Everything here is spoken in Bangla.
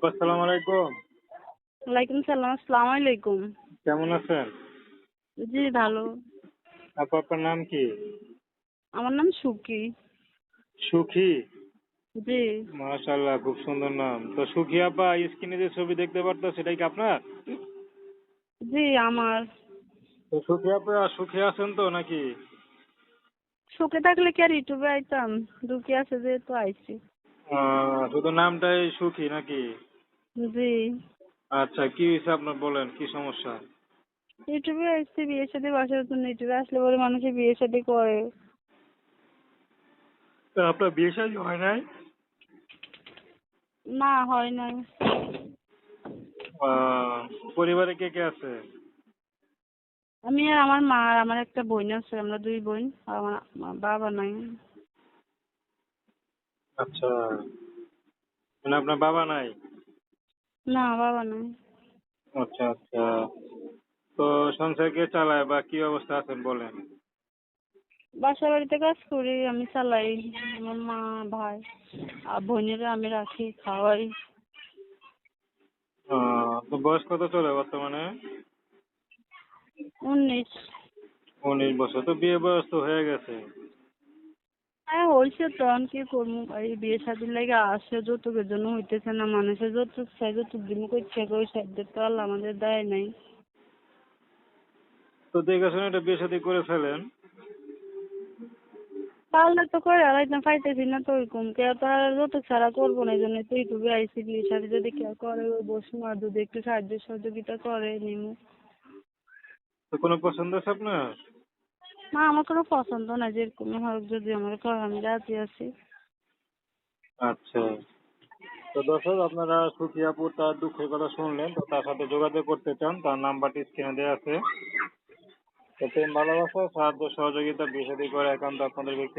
আপা আসসালামু আলাইকুম। ওয়ালাইকুম সালাম আসসালামু আলাইকুম। কেমন আছেন? জি ভালো। আপা আপনার নাম কি? আমার নাম সুকি সুখী? জি। মাশাআল্লাহ খুব সুন্দর নাম। তো সুখী আপা স্ক্রিনে যে ছবি দেখতে পারতো সেটাই কি আপনার? জি আমার। তো সুখী আপা সুখী আছেন তো নাকি? সুখে থাকলে কি আর ইউটিউবে আইতাম? দুঃখে আছে যেহেতু আইছি। শুধু নামটাই সুখী নাকি? জি। আচ্ছা কি হয়েছে আপনার বলেন কি সমস্যা? ইউটিউবে আইছি বিয়ে শাদী বাসার জন্য। ইউটিউবে আসলে পরে মানুষে বিয়ে শাদী করে। তো আপনার বিয়ে শাদী হয় নাই? না হয় নাই। আহ, পরিবারে কে কে আছে? আমি আর আমার মা আর আমার একটা বোন আছে আমরা দুই বোন আর আমার আমার বাবা নাই। আচ্ছা। মানে আপনার বাবা নাই? না বাবা নাই। আচ্ছা আচ্ছা। তো সংসার কে চালায় বা কি অবস্থা আছেন বলেন? বাসা বাড়িতে কাজ করি আমি চালাই। আমার মা ভাই আর বোনেরা আমি রাখি খাওয়াই। তো বয়স কত চলে বর্তমানে? উনিশ। উনিশ বছর। তো বিয়ে বয়স তো হয়ে গেছে। হ্যাঁ হয়েছে তখন কি করব? এই বিয়ে শাদির লাগে আসে যৌতুকের জন্য হইতেছে না মানুষের যৌতুক চাই যৌতুক দিব করছে ওই সাইডে তো আল্লাহ আমাদের দেয় নাই। তো দেখে শুনে একটা বিয়ে শাদী করে ফেলেন। পারলে তো করে আলাইতাম পাইতেছি না তো ওইরকম। কেউ তো আর যৌতুক ছাড়া করব না এই জন্য তো ইউটিউবে আইসি বিয়ে শাদি যদি কেউ করে ওই বসু মা যদি একটু সাহায্য সহযোগিতা করে নিমু। তো কোনো পছন্দ আছে আপনার? না আমার কোনো পছন্দ না, যেরকম হোক যদি আমার করে আমি রাজি আছি। আচ্ছা। তো দর্শক, আপনারা সুফিয়াপুর তার দুঃখের কথা শুনলেন, তো তার সাথে যোগাযোগ করতে চান, তার নাম্বারটি স্ক্রিনে দেওয়া আছে। তো প্রেম, ভালোবাসা, সাহায্য, সহযোগিতা বিষয়টি করে একান্ত আপনাদের ব্যক্তি